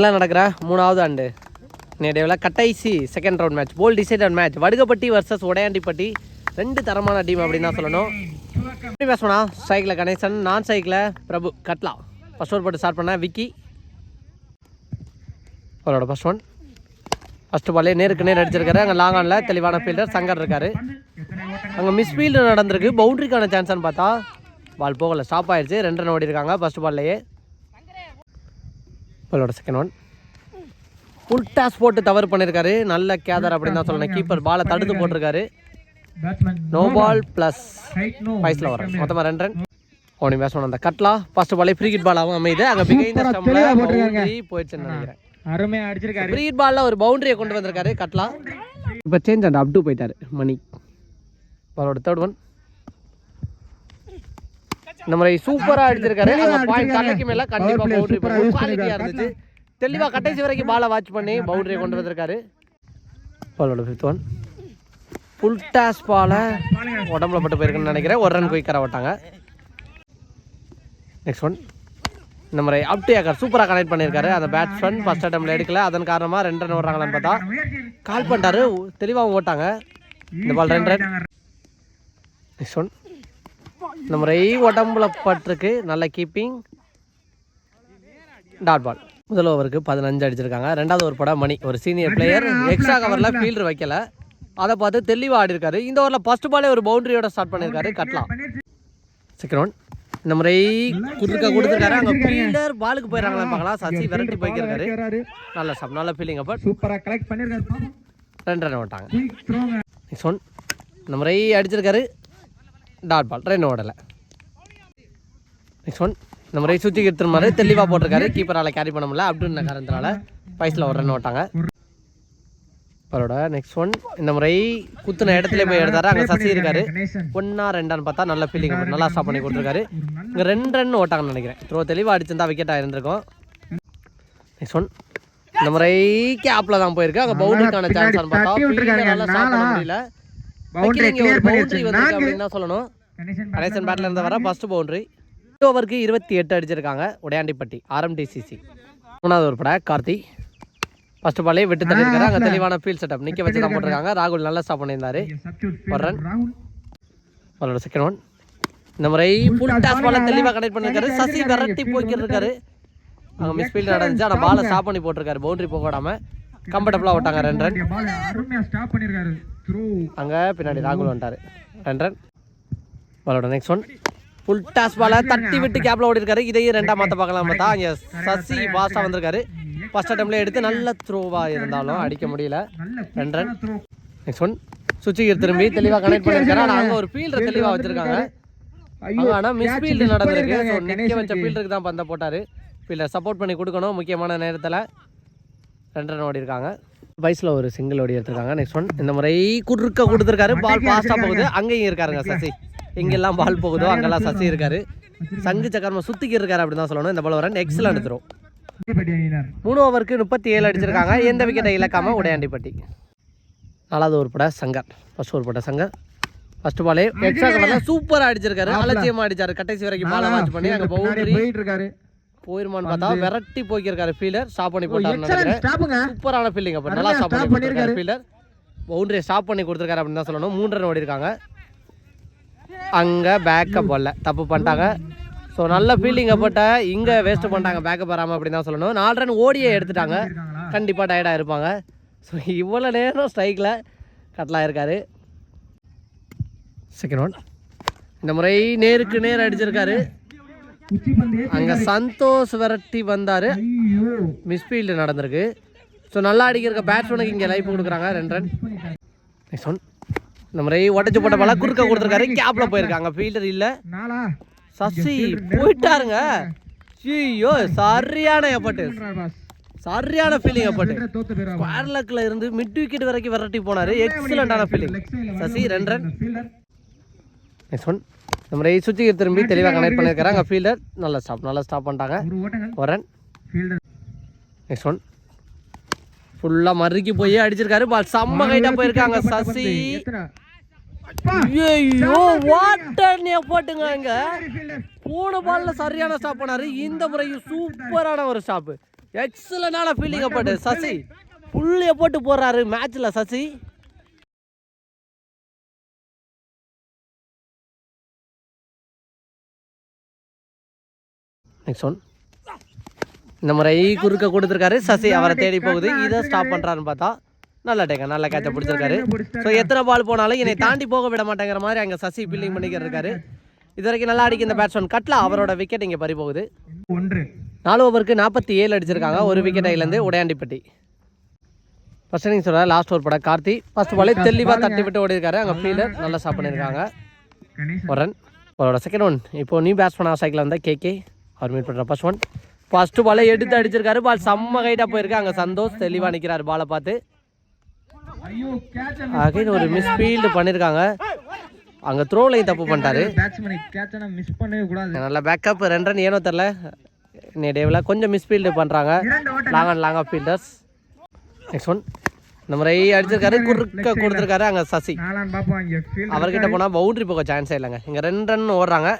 எல்லாம் நடக்கிற. மூணாவது ஆண்டு. நேடைவில் கட்டைசி செகண்ட் ரவுண்ட் மேட்ச் போல் decided match Vadugapatti versus Udayandipatti. ரெண்டு தரமான டீம் அப்படின்னு தான் சொல்லணும். எப்படி பேசணும்னா ஸ்ட்ரைக்கில் கணேசன் நான் ஸ்ட்ரைக்கில் பிரபு கட்லா. ஃபஸ்ட் ஓவர் போட்டு ஸ்டார்ட் பண்ண விக்கி. அவரோட ஃபஸ்ட் ஒன் ஃபஸ்ட்டு பாலே நேருக்கு நேர் அடிச்சிருக்காரு. அங்கே லாங் ஆனில் தெளிவான ஃபீல்டர் சங்கர் இருக்கார். அங்கே மிஸ் ஃபீல்டு நடந்திருக்கு. பவுண்டரிக்கான சான்ஸ்னு பார்த்தா பால் போகல. ஸ்டாப் ஆயிடுச்சு ரெண்டு ரன் ஓடி இருக்காங்க ஃபர்ஸ்ட் பால்லையே பாலோட செகண்ட் ஒன் ஃபுல் டாஸ் போட்டு தவறு பண்ணியிருக்காரு நல்ல கேதர் அப்படின்னு தான் சொல்லணும். கீப்பர் பாலை தடுத்து போட்டிருக்காரு. நோ பால் ப்ளஸ் வயசில் வரும். மொத்தமாக ரெண்டு ரன் ஓனி பேட்ஸ்மேன் அந்த கட்லா ஃபர்ஸ்ட் பாலே ஃப்ரீ கிட் பாலாகவும் அமையுது. அங்கே பிகைந்த ஸ்டம்பில் போயிடுச்சுன்னு நினைக்கிறேன். அருமையா அடிச்சிருக்காரு. ஃப்ரீ பால்ல ஒரு பவுண்டரியை கொண்டு வந்திருக்காரு. கட்லா இப்போ சேஞ்ச் அண்ட் அப் டு போயிட்டாரு மணி. அவரோட தேர்ட் ஒன் இந்த மாதிரி சூப்பரா அடிச்சிருக்காரு. அந்த பாயிண்ட் தலைக்கு மேல கண்டிப்பா பவுண்டரி குவாலிட்டியா இருந்துச்சு. தெளிவா கடைசி வரைக்கும் பாலை வாட்ச் பண்ணி பவுண்டரியை கொண்டு வந்திருக்காரு. பாலோட ஃபிஃப்த் ஒன் ஃபுல் டாஸ் பாலை உடம்புல பட்டு போயிருக்குன்னு நினைக்கிறேன். ஒரு ரன் குயிக்கரை விட்டாங்க. நெக்ஸ்ட் ஒன் இந்த மாதிரி அப்டியாக்கர் சூப்பராக கனெக்ட் பண்ணியிருக்காரு அந்த பேட்ஸ்மேன் ஃபர்ஸ்ட் அட்டம்ல எடுக்கல. அதன் காரணமாக ரெண்டு ரன் ஓடுறாங்களான்னு பார்த்தா கால் பண்ணிட்டாரு. தெளிவாகவும் ஓட்டாங்க. இந்த பால் ரெண்டு ரன் நெக்ஸ்ட் ஒன் இந்த முறை உடம்புல பட்டிருக்கு. நல்ல கீப்பிங் டாட் பால் முதல் ஓவருக்கு பதினஞ்சு அடிச்சிருக்காங்க. ரெண்டாவது ஒரு படம் மணி. ஒரு சீனியர் பிளேயர் எக்ஸ்ட்ரா கவரில் ஃபீல்டர் வைக்கல. அதை பார்த்து தெளிவாக ஆடி இருக்காரு இந்த ஓவரில் ஃபர்ஸ்ட் பாலே ஒரு பவுண்டரியோட ஸ்டார்ட் பண்ணியிருக்காரு கட்லாம் செகண்ட் ஒன் இந்த முறை குறுக்க கொடுத்துருக்காரு. அங்கே ஃபீல்டர் பாலுக்கு போயிடறாங்களா பார்க்கலாம். சசி விரட்டி போய்க்கிருக்காரு. நல்ல ஸ்டாப் நல்ல ஃபீலிங் அப்போ. சூப்பரா கலெக்ட் பண்ணிருக்காரு. ரெண்டு ரன் விட்டாங்க நெக்ஸ்ட் ஒன் இந்த முறை அடிச்சிருக்காரு. டாட் பால் ரன் ஓடலை. நெக்ஸ்ட் ஒன் இந்த முறை சுற்றி எடுத்துருமாரு தெளிவாக போட்டிருக்காரு. கீப்பரால் கேரி பண்ண முடியல. அப்படின்னு காரணத்தினால பைஸில் ஒரு ரன் ஓட்டாங்க. அவரோட நெக்ஸ்ட் ஒன் இந்த முறை குத்துன இடத்துல போய் எடுத்தாரு. அங்கே சசி இருக்காரு. ஒன்னா ரெண்டான்னு பார்த்தா நல்ல ஃபீலிங் நல்லா ஸ்டாப் பண்ணி கொடுத்துருக்காரு. இங்கே ரெண்டு ரன் ஓட்டாங்கன்னு நினைக்கிறேன். த்ரோ தெளிவாக அடிச்சிருந்தா விக்கெட் ஆயிருந்திருக்கும் நெக்ஸ்ட் ஒன் இந்த முறை கேப்பில் தான் போயிருக்கு. அங்கே பவுண்டரிக்கான சான்ஸ் பார்த்தா நல்லா ஸ்டாப் பண்ண முடியல. பவுண்டரி கிளியர் பண்ணிருச்சு நான்கு சொல்லணும். கணேசன் பேட்ல இருந்து வர ஃபர்ஸ்ட் பவுண்டரி ஓவருக்கு இருபத்தி எட்டு அடிச்சிருக்காங்க. உடையாண்டிப்பட்டி ஆர்எம்டிசிசி மூணாவது ஒரு பட கார்த்தி. ஃபர்ஸ்ட் பாலே விட்டு தள்ளியிருக்காரு அங்கே தெளிவான ஃபீல்ட் செட்டப் நிற்க வச்சு தான் போட்டிருக்காங்க. ராகுல் நல்லா ஸ்டாப் பண்ணியிருந்தாரு. ஒரு. ராகுல். அவரோட செகண்ட் ஒன் இந்த முறை ஃபுல் டாஸ் பால தெளிவாக கனெக்ட் பண்ணிருக்காரு. சசி விரட்டி போய்க்கிட்டு இருக்காரு. அங்கே மிஸ் ஃபீல்ட் நடந்துச்சு. ஆனால் பாலை ஸ்டாப் பண்ணி போட்டிருக்காரு. பவுண்டரி போக விடாம கம்ஃபர்டபுளாக விட்டாங்க. ரெண்டு ரன் அங்கே பின்னாடி ராகுல் வந்துட்டாரு. ரெண்டு ரன். பாலோட நெக்ஸ்ட் ஒன் ஃபுல் டாஸ் பால தட்டி விட்டு கேப்ல ஓடி இருக்காரு இதையும் ரெண்டா மாத்த பார்க்கலாம் பார்த்தா. இங்க சசி பாஸ்டா வந்திருக்காரு. ஃபர்ஸ்ட் அட்டம்ல எடுத்து நல்ல த்ரோவா இருந்தாலும் அடிக்க முடியல. ரன் த்ரோ நெக்ஸ்ட் ஒன் சுவிட்சுக்கு திரும்பி தெளிவா கனெக்ட் பண்ணிருக்காரு ஆனா அங்க ஒரு ஃபீல்டர் தெளிவா வச்சிருக்காங்க. ஐயோ அங்க ஆனா மிஸ் ஃபீல்டு நடந்திருக்கு. ஸோ நிக்க வச்ச. ஃபீல்டருக்கு தான் பந்த போட்டாரு. ஃபீல்டர் சப்போர்ட் பண்ணி கொடுக்கணும் முக்கியமான நேரத்துல. ரெண்டு ரன் ஓடி இருக்காங்க வயசுல ஒரு சிங்கிள் ஓடி எடுத்திருக்காங்க. நெக்ஸ்ட் ஒன் இந்த முறை குறுக்க கொடுத்துருக்காரு. பால் ஃபாஸ்டா போகுது. அங்கேயும் இருக்காருங்க சசி. எங்கெல்லாம் பால் போகுதோ அங்கெல்லாம் சசி இருக்காரு. சங்கு சக்கரமா சுத்திக்கு இருக்காரு அப்படின்னு தான் சொல்லணும். இந்த பால் ரன் எக்ஸலண்ட் த்ரோ பட்டி அணியினர். மூணு ஓவருக்கு முப்பத்தி ஏழு அடிச்சிருக்காங்க. எந்த விக்கெட்டை இழக்காம உடையாண்டிப்பட்டி. நாலாவது ஒரு பட சங்கர். ஃபர்ஸ்ட் ஒரு பட சங்கர். ஃபர்ஸ்ட் பாலே எக்ஸ்ட்ரா கவர்ல சூப்பரா அடிச்சிருக்காரு. அலட்சியமா அடிச்சாரு. கடைசி வரைக்கும் பாலை வாட்ச் பண்ணி அங்க போயிட்டு இருக்காரு. போயிருமான்னு பார்த்தா விரட்டி போய்க்கிருக்காரு ஃபீல்டர் ஸ்டாப் பண்ணி ஸ்டாப்புங்க. சூப்பரான ஃபீல்டிங் அப்ப. நல்லா ஸ்டாப் பண்ணி stop பண்ணிருக்காரு. ஃபீல்டர் பவுண்டரியை ஸ்டாப் பண்ணி கொடுத்துருக்காரு அப்படின்னு தான் சொல்லணும். மூன்று ரன் ஓடி இருக்காங்க. அங்க பேக்கப் வரல. தப்பு பண்ணிட்டாங்க. ஸோ நல்ல ஃபீல்டிங்கை போட்ட இங்க வேஸ்ட் பண்ணிட்டாங்க. பேக்கப் வராம அப்படின்னு தான் சொல்லணும். நாலு ரன் ஓடியே எடுத்துட்டாங்க. கண்டிப்பாக டயர்டாக இருப்பாங்க. ஸோ இவ்வளோ நேரம் ஸ்ட்ரைக்கில் கட்லாக இருக்காரு. செகண்ட் ஒன் இந்த முறை நேருக்கு நேர் அடிச்சிருக்காரு. அங்கே சந்தோஷ் விரட்டி வந்தார். மிஸ்ஃபீல்டு நடந்திருக்கு. ஸோ நல்லா அடிக்கிற பேட்ஸ்மேனுக்கு இங்கே லைஃப் கொடுக்குறாங்க ரெண்டு ரன் நெக்ஸ்ட் ஒன் இந்த முறை உடச்சி போட்ட பால குறுக்க கொடுத்துருக்காரு. கேப்பில் போயிருக்காங்க ஃபீல்டர் இல்லை. சசி போயிட்டாருங்க. ஐயோ சரியான பாஸ் சரியான ஃபீலிங் போயிரா ஸ்கொயர் இருந்து மிட் விக்கெட் வரைக்கும் விரட்டி போனாரு. எக்ஸலண்டான ஃபீலிங் சசி ரெண்டு ரன் நெக்ஸ்ட் ஒன் முறை சுற்றி திரும்பி தெளிவாக கனெக்ட் பண்ணியிருக்காங்க ஃபீல்டர் நல்லா ஸ்டாப் நல்லா ஸ்டாப் பண்ணிட்டாங்க. ஒரு ஓட்டங்கள் ஒரு ரன் ஃபீல்டர் நெக்ஸ்ட் ஒன் ஃபுல்லாக மறுக்கி போய் அடிச்சிருக்காரு. பால் செம்ம கைட்டாக போயிருக்காங்க. சசி. ஐயோ வாட்டர் போட்டுங்க இங்க. போன பால்ல சரியான ஸ்டாப் பண்ணாரு. இந்த முறையும் சூப்பரான ஒரு ஸ்டாப் எக்ஸலண்டான ஃபீல்டிங்கை போட்டு சசி. புள்ளிய போட்டு போடுறாரு. மேட்ச்சில் சசி. நெக்ஸ்ட் ஒன் இந்த முறை குறுக்க கொடுத்துருக்காரு. சசி அவரை தேடி போகுது. இதை ஸ்டாப் பண்ணுறாருன்னு பார்த்தா நல்ல டேக்க நல்ல கேட்சை பிடிச்சிருக்காரு. ஸோ எத்தனை பால் போனாலும் என்னை தாண்டி போக விட மாட்டேங்கிற மாதிரி அங்கே சசி ஃபீல்டிங் பண்ணிக்கிட்டு இருக்காரு. இது வரைக்கும் நல்லா அடிக்க இந்த பேட்ஸ்மேன் கட்லா அவரோட விக்கெட் இங்கே பறி போகுது. ஒன்று. நாலு ஓவருக்கு நாற்பத்தி ஏழு அடிச்சிருக்காங்க. ஒரு விக்கெட் ஐலேருந்து உடையாண்டிப்பட்டி. ஃபர்ஸ்ட் இன்னிங்ஸ் சொல்ல லாஸ்ட் ஓவர் பட கார்த்தி. ஃபர்ஸ்ட் பாலே தெளிவாக தட்டி விட்டு ஓடி இருக்காரு அங்கே ஃபீல்டர் நல்லா ஸ்டாப் பண்ணியிருக்காங்க. ஒரு ரன் அவரோட செகண்ட் ஒன் இப்போ நியூ பேட்ஸ்மேன் சைக்கிள் வந்தால் கேகே அவர் மீட் பண்ணுற ஃபர்ஸ்ட் ஒன் ஃபர்ஸ்ட் பாலே எடுத்து அடிச்சிருக்காரு. பால் செம்ம கைட்டாக போயிருக்கு அங்கே சந்தோஷ் தெளிவாக நிற்கிறாரு பாலை பார்த்து. அகைன் ஒரு மிஸ் ஃபீல்டு பண்ணியிருக்காங்க அங்கே த்ரோ லைன் தப்பு பண்ணிட்டாரு. நல்ல பேக்கப் ரெண்டு ரன் ஏனோ தெரில இன்னைய டேவில் கொஞ்சம் மிஸ் ஃபீல்டு பண்ணுறாங்க long and long off fielders next one இந்த முறை அடிச்சிருக்காரு. குறுக்க கொடுத்துருக்காரு அங்கே சசி. அவர்கிட்ட போனால் பவுண்டரி போக சான்ஸே இல்லைங்க. இங்கே ரெண்டு ரன் ஓடுறாங்க.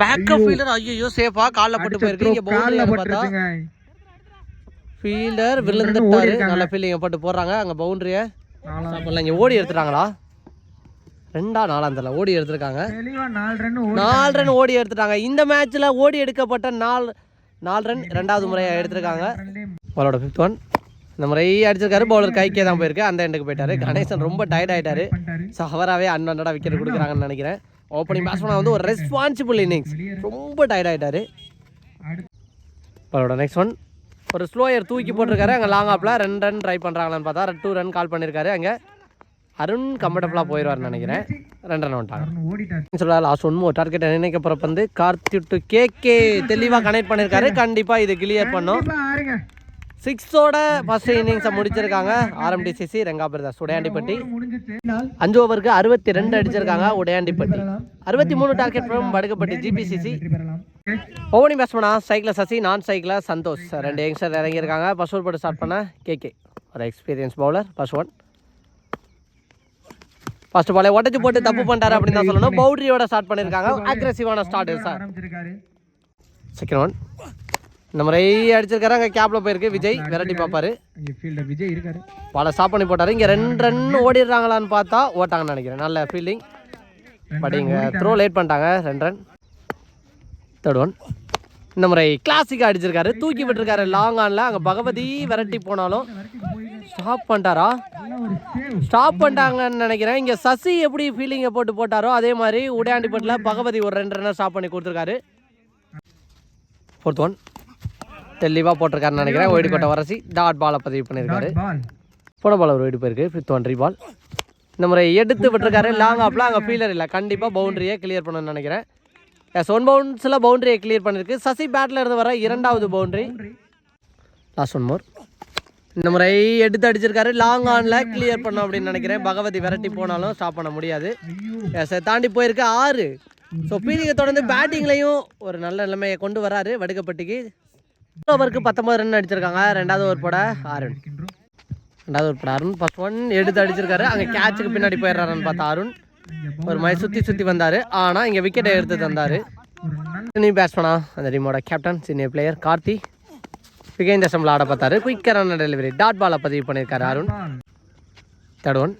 பேக்கப் ஃபீல்டர் ஐயோ. சேஃபா காலில் போட்டு போயிருக்கு இங்கே கால்ல பவுண்டரி பார்த்தா ஃபீல்டர் விழுந்துட்டாரு. நல்ல ஃபீல்டிங்கை போட்டு போடுறாங்க. அங்கே பவுண்டரியை சாப்பிடல இங்கே ஓடி எடுத்துட்டாங்களா? ரெண்டா நாலாம் தெரியல ஓடி எடுத்திருக்காங்க. நாலு ரன் ஓடி எடுத்துட்டாங்க. இந்த மேட்ச்சில் ஓடி எடுக்கப்பட்ட நாலு நாலு ரன் ரெண்டாவது முறையாக எடுத்திருக்காங்க. பாலோட ஃபிஃப்த் ஒன் இந்த முறை அடிச்சிருக்காரு. பவுலர் கைக்கே தான் போயிருக்கு. அந்த எண்டுக்கு போயிட்டாரு. கணேசன் ரொம்ப டயர்ட் ஆயிட்டாரு. ஸோ அவராகவே அன்வான்டாக விக்கெட் கொடுக்குறாங்கன்னு நினைக்கிறேன். ஓப்பனிங் பேட்ஸ்மேனாக வந்து ஒரு ரெஸ்பான்சிபிள் இன்னிங்ஸ் ரொம்ப டயர்ட் ஆகிட்டாரு அடுத்து நெக்ஸ்ட் ஒன் ஒரு ஸ்லோயர் தூக்கி போட்டிருக்காரு. அங்கே லாங் ஆப்பில் ரெண்டு ரன் ட்ரை பண்ணுறாங்களான்னு பார்த்தா டூ ரன் கால் பண்ணியிருக்காரு அங்கே அருண் கம்ஃபர்டபுளாக போயிடுவார்னு நினைக்கிறேன். ரெண்டு ரன் வந்துட்டாங்க. அவரு லாஸ்ட் ஒன் ஒரு டார்கெட் நினைக்க போகிறப்ப வந்து கார்த்தி டு கேகே தெளிவாக கனெக்ட் பண்ணியிருக்காரு கண்டிப்பாக இது கிளியர் பண்ணும். சிக்ஸோட ஃபர்ஸ்ட் இன்னிங்ஸை முடிச்சிருக்காங்க. RMTCC Renga brothers Udaiyandipatti. அஞ்சு ஓவருக்கு அறுபத்தி ரெண்டு அடிச்சிருக்காங்க உடையாண்டிப்பட்டி. அறுபத்தி மூணு டார்கெட் ஃப்ரம் வடுக்கப்பட்டி ஜிபிசிசி வெற்றி பெறலாம் ஓவனிங் பேட்ஸ்மனா சைக்கிள் சசி நான் சைக்கிளில் சந்தோஷ். ரெண்டு யங்ஸ்டர் இறங்கியிருக்காங்க. ஃபர்ஸ்ட் ஓவர் போட்டு ஸ்டார்ட் பண்ண கேகே ஒரு experience bowler first one first பாலே உடச்சி போட்டு தப்பு பண்ணுறாரு அப்படின்னு தான் சொல்லணும். பவுண்டரியோட ஸ்டார்ட் பண்ணியிருக்காங்க. அக்ரெசிவான ஸ்டார்ட் சார் செகண்ட் ஒன் இந்த முறை அடிச்சிருக்காரு. அங்கே கேப்பில் போயிருக்கு. விஜய் விரட்டி பார்ப்பாரு. விஜய் இருக்காரு. பாலை ஸ்டாப் பண்ணி போட்டாரு. இங்கே ரெண்டு ரன் ஓடிடுறாங்களான்னு பார்த்தா ஓட்டாங்கன்னு நினைக்கிறேன். நல்ல ஃபீல்டிங் பட் இங்கே த்ரோ லேட் பண்ணிட்டாங்க. ரெண்டு ரன் தேர்ட் ஒன் இந்த முறை கிளாசிக்காக அடிச்சிருக்காரு. தூக்கி விட்டுருக்காரு லாங் ஆனில் அங்கே பகவதி விரட்டி போனாலும் ஸ்டாப் பண்ணிட்டாரா? ஸ்டாப் பண்ணிட்டாங்கன்னு நினைக்கிறேன். இங்கே சசி எப்படி ஃபீலிங்கை போட்டு போட்டாரோ அதே மாதிரி உடையாண்டிப்பட்டில் பகவதி ஒரு ரெண்டு ரன்னை ஸ்டாப் பண்ணி கொடுத்துருக்காரு. ஃபோர்த் ஒன் தெளிவாக போட்டிருக்காருன்னு நினைக்கிறேன். ஒயிட் கோட்டை வரசி டாட் பாலை பதிவு பண்ணியிருக்காரு. போன பால் ஒரு வெடி போயிருக்கு. ஃபிஃப்த் ஒன் பால் இந்த முறை எடுத்து விட்டுருக்காரு. லாங் ஆப்பில் அங்கே ஃபீலர் இல்லை. கண்டிப்பாக பவுண்டரியை கிளியர் பண்ணணும்னு நினைக்கிறேன். எஸ் ஒன் பவுன்ஸில் பவுண்டரியை கிளியர் பண்ணிருக்கு சசி பேட்டில் இருந்து வர இரண்டாவது பவுண்டரி லாஸ்ட் ஒன் மோர் இந்த முறை எடுத்து அடிச்சிருக்காரு. லாங் ஆனில் கிளியர் பண்ணும் அப்படின்னு நினைக்கிறேன். பகவதி விரட்டி போனாலும் ஸ்டாப் பண்ண முடியாது. எஸ் தாண்டி போயிருக்கு ஆறு. ஸோ ஃபீலிங்கை தொடர்ந்து பேட்டிங்லையும் ஒரு நல்ல நிலைமையை கொண்டு வராரு. வடுக்கப்பட்டிக்கு ஓவருக்கு பத்தொம்பது ரன் அடிச்சிருக்காங்க. ரெண்டாவது ஓவர் போட அருண். ரெண்டாவது ஒரு போட அருண். ஃபர்ஸ்ட் ஒன் எடுத்து அடிச்சிருக்காரு. அங்கே கேட்சுக்கு பின்னாடி போயிடுறாருன்னு பார்த்தா அருண். ஒரு மாதிரி சுற்றி சுற்றி வந்தார். ஆனால் இங்கே விக்கெட்டை எடுத்து தந்தார். ஒரு பேட்ஸ்மனா அந்த டீமோட கேப்டன் சீனியர் பிளேயர் கார்த்தி. விகேந்த சம்பளம் ஆட பார்த்தாரு. குயிக்கரான டெலிவரி டாட் பாலை பதிவு பண்ணியிருக்காரு அருண். பால் தேர்ட் ஒன்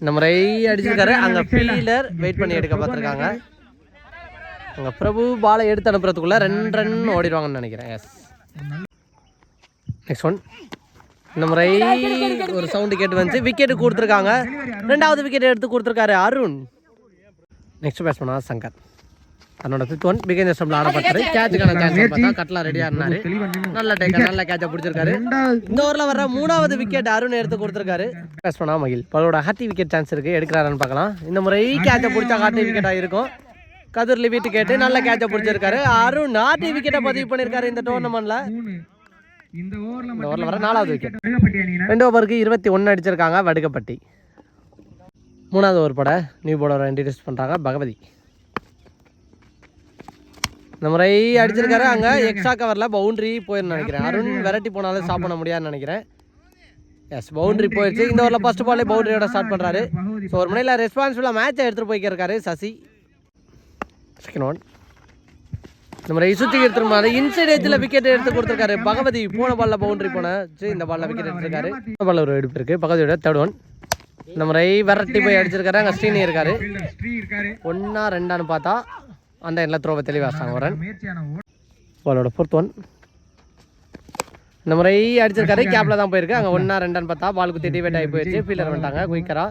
இந்த முறை அடிச்சிருக்காரு. அங்கே ஃபீல்டர் வெயிட் பண்ணி எடுக்க பார்த்துருக்காங்க. அங்கே பிரபு பாலை எடுத்து அனுப்புறதுக்குள்ளே ரெண்டு ரன் ஓடிடுவாங்கன்னு நினைக்கிறேன். எஸ் நெக்ஸ்ட் ஒன் இந்த முறை ஒரு சவுண்டு கேட்டு வந்துச்சு விக்கெட்டு கொடுத்துருக்காங்க. ரெண்டாவது விக்கெட் எடுத்து கொடுத்துருக்காரு அருண். நெக்ஸ்ட் பேட்ஸ்மேனா சங்கர். தன்னோட ஃபிஃப்த் ஒன் பிகேந்த ஸ்டம்பில் ஆட பார்த்தாரு கேட்சுக்கான சான்ஸ் பார்த்தா கட்லா ரெடியாக இருந்தாரு. நல்ல. டேக்கர் நல்ல கேட்சை பிடிச்சிருக்காரு. இந்த ஓவரில் வர மூணாவது விக்கெட் அருண் எடுத்து கொடுத்துருக்காரு. பேட்ஸ்மேனா மகிழ். பலரோட ஹார்ட்டி விக்கெட் சான்ஸ் இருக்கு. எடுக்கிறாருன்னு பார்க்கலாம். இந்த முறை கேட்சை பிடிச்சா ஹார்ட்டி விக்கெட்டாக இருக்கும். கதிர் லிவிட்டு கேட்டு நல்ல கேட்சை பிடிச்சிருக்காரு. அருண் ஹார்ட்டி விக்கெட்டை பதிவு பண்ணியிருக்காரு இந்த டோர்னமெண்ட்ல மூணு. இந்த ஓவர்ல வர நாலாவது விக்கெட் ரெண்டு ஓவருக்கு இருபத்தி ஒன்று அடிச்சிருக்காங்க வடுகப்பட்டி. மூணாவது ஓவர் பட நியூ பவுலரை இன்ட்ரடியூஸ் பண்ணுறாங்க பகவதி. இந்த முறை அடிச்சிருக்காரு அங்கே எக்ஸ்ட்ரா கவரில் பவுண்டரி போயிருந்து நினைக்கிறேன். அருண் விரட்டி போனாலும் ஸ்டாப் பண்ண முடியாதுன்னு நினைக்கிறேன். எஸ் பவுண்டரி போயிடுச்சு. இந்த ஓவரில் ஃபர்ஸ்ட் பாலே பவுண்டரியோட ஸ்டார்ட் பண்ணுறாரு ஸோ ஒரு முனையில் ரெஸ்பான்சிபிளாக மேட்சை எடுத்துகிட்டு போய்க்கிருக்காரு சசி. செகண்ட் ஒன் நம்ம எடுத்துருமா அதை இன்சைட் ஏஜ்ல விக்கெட் எடுத்து கொடுத்துருக்காரு. பகவதி போன பாலில் பவுண்டரி போன. சரி, இந்த பாலில் விக்கெட் எடுத்திருக்காரு. இந்த பாலில் ஒரு எடுப்பு இருக்கு. பகவதியோட தேர்ட் ஒன் நம்ம ரை விரட்டி போய் அடிச்சிருக்காரு. அங்கே ஸ்ரீனி இருக்காரு. ஒன்றா ஒன்னா ரெண்டான்னு பார்த்தா அந்த எல்லாம் த்ரோவை தெளிவாச்சாங்க வரேன். பாலோட ஃபோர்த் ஒன் இந்த முறை அடிச்சிருக்காரு. கேப்பில் தான் போயிருக்கு. அங்கே ஒன்னா ரெண்டான்னு பார்த்தா பால் குத்தி டிவேட் ஆகி போயிடுச்சு. ஃபீல்டர் வந்துட்டாங்க. குயிக்கராக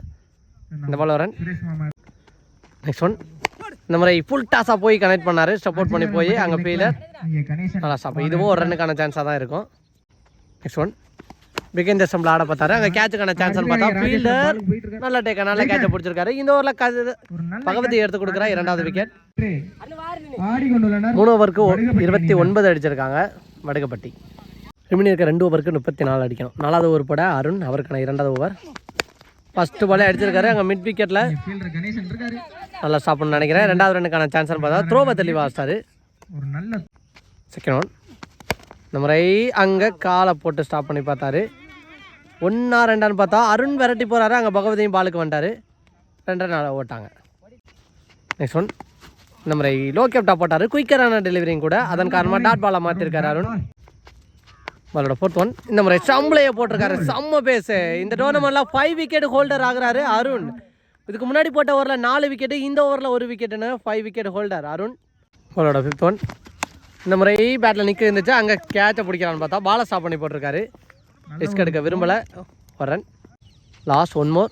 இந்த பால் வரேன். நெக்ஸ்ட் ஒன் இந்த முறை ஃபுல் டாஸா போய் கனெக்ட் பண்ணாரு. சப்போர்ட் பண்ணி போய் அங்க ஃபீலர் நல்லா ஸ்டாப் இதுவும் ஒரு ரன்னுக்கான சான்ஸாக தான் இருக்கும். நெக்ஸ்ட் ஒன் பிகின் தசம்ல ஆட பார்த்தாரு. அங்கே கேட்சுக்கான சான்ஸ் பார்த்தா ஃபீல்டர் நல்ல டேக்கா நல்ல கேட்சை பிடிச்சிருக்காரு. இந்த ஓவரில் பகவதி எடுத்து கொடுக்குறா இரண்டாவது விக்கெட் மூணு ஓவருக்கு இருபத்தி ஒன்பது அடிச்சிருக்காங்க. வடுகப்பட்டி. ரிமினி இருக்க ரெண்டு ஓவருக்கு முப்பத்தி நாலு அடிக்கணும். நாலாவது ஓவர் போட அருண் அவருக்கான இரண்டாவது ஓவர் ஃபர்ஸ்ட் பாலே அடிச்சிருக்காரு. அங்கே மிட் விக்கெட்டில் நல்லா பண்ண நினைக்கிறேன். ரெண்டாவது ரன்னுக்கான சான்ஸ்னு பார்த்தா த்ரோவை தெளிவாக ஆஸ்டாரு ஒரு நல்ல செகண்ட் ஒன் இந்த முறை அங்கே காலை போட்டு ஸ்டாப் பண்ணி பார்த்தாரு. ஒன்றா ரெண்டான்னு பார்த்தா அருண் விரட்டி போகிறாரு அங்கே பகவதியும் பாலுக்கு வந்துட்டாரு. ரெண்டரை நாள் ஓட்டாங்க. நெக்ஸ்ட் ஒன் இந்த முறை லோ கேப்டா போட்டார். குயிக்கரான டெலிவரியும் கூட. அதன் காரணமாக டாட் பாலை மாற்றிருக்காரு அருண். பாலோட ஃபோர்த் ஒன் இந்த முறை சம்பளையை போட்டிருக்காரு. செம்ம பேஸு இந்த டோர்னமெண்ட்லாம் ஃபைவ் விக்கெட் ஹோல்டர் ஆகுறாரு அருண். இதுக்கு முன்னாடி போட்ட ஓவரில் நாலு விக்கெட்டு இந்த ஓவரில் ஒரு விக்கெட்டுன்னு ஃபைவ் விக்கெட் ஹோல்டர் அருண். பாலோட ஃபிஃப்த் ஒன் இந்த முறை பேட்டில் நிற்க இருந்துச்சு. அங்கே கேட்சை பிடிக்கிறான்னு பார்த்தா பாலை ஸ்டாப் பண்ணி போட்டிருக்காரு. ரிஸ்க் எடுக்க விரும்பலை. வரன் last one more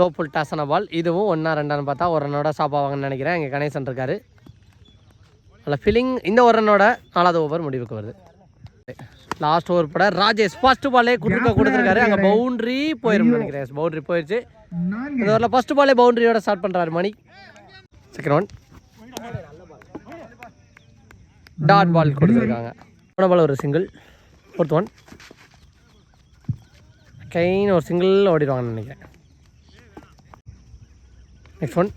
low full டாஸான ball இதுவும் ஒன்றா ரெண்டான்னு பார்த்தா ஒரு ரன்னோட ஸ்டாப் ஆவாங்கன்னு நினைக்கிறேன். இங்கே கணேசன் இருக்காரு. நல்ல ஃபீலிங் இந்த ஒரு ரன்னோட நாலாவது ஓவர் முடிவுக்கு வருது. லாஸ்ட் ஓவர் பட ராஜேஷ் ஃபர்ஸ்ட் பாலே குறுக்க கொடுத்துருக்காரு. அங்கே பவுண்டரி போயிரும் நினைக்கிறேன். பவுண்டரி போயிடுச்சு நான்கு இந்த ஓவரில் ஃபர்ஸ்ட் பாலே பவுண்டரியோட ஸ்டார்ட் பண்ணுறாரு Mani. Second one dot ball கொடுத்துருக்காங்க. போன பால் ஒரு சிங்கிள் ஃபோர்த் ஒன் கைன்னு ஒரு சிங்கிள் ஓடிடுவாங்கன்னு நினைக்கிறேன். நெக்ஸ்ட் ஒன்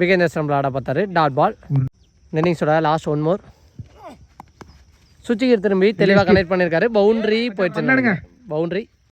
விகேந்தர் ஸ்டம்பில் ஆட பார்த்தாரு. டாட் பால் இன்னிங்ஸோட லாஸ்ட் ஒன் மோர் சுச்சிகர் திரும்பி தெளிவாக கனெக்ட் பண்ணியிருக்காரு பவுண்டரி போயிடுச்சு பவுண்டரி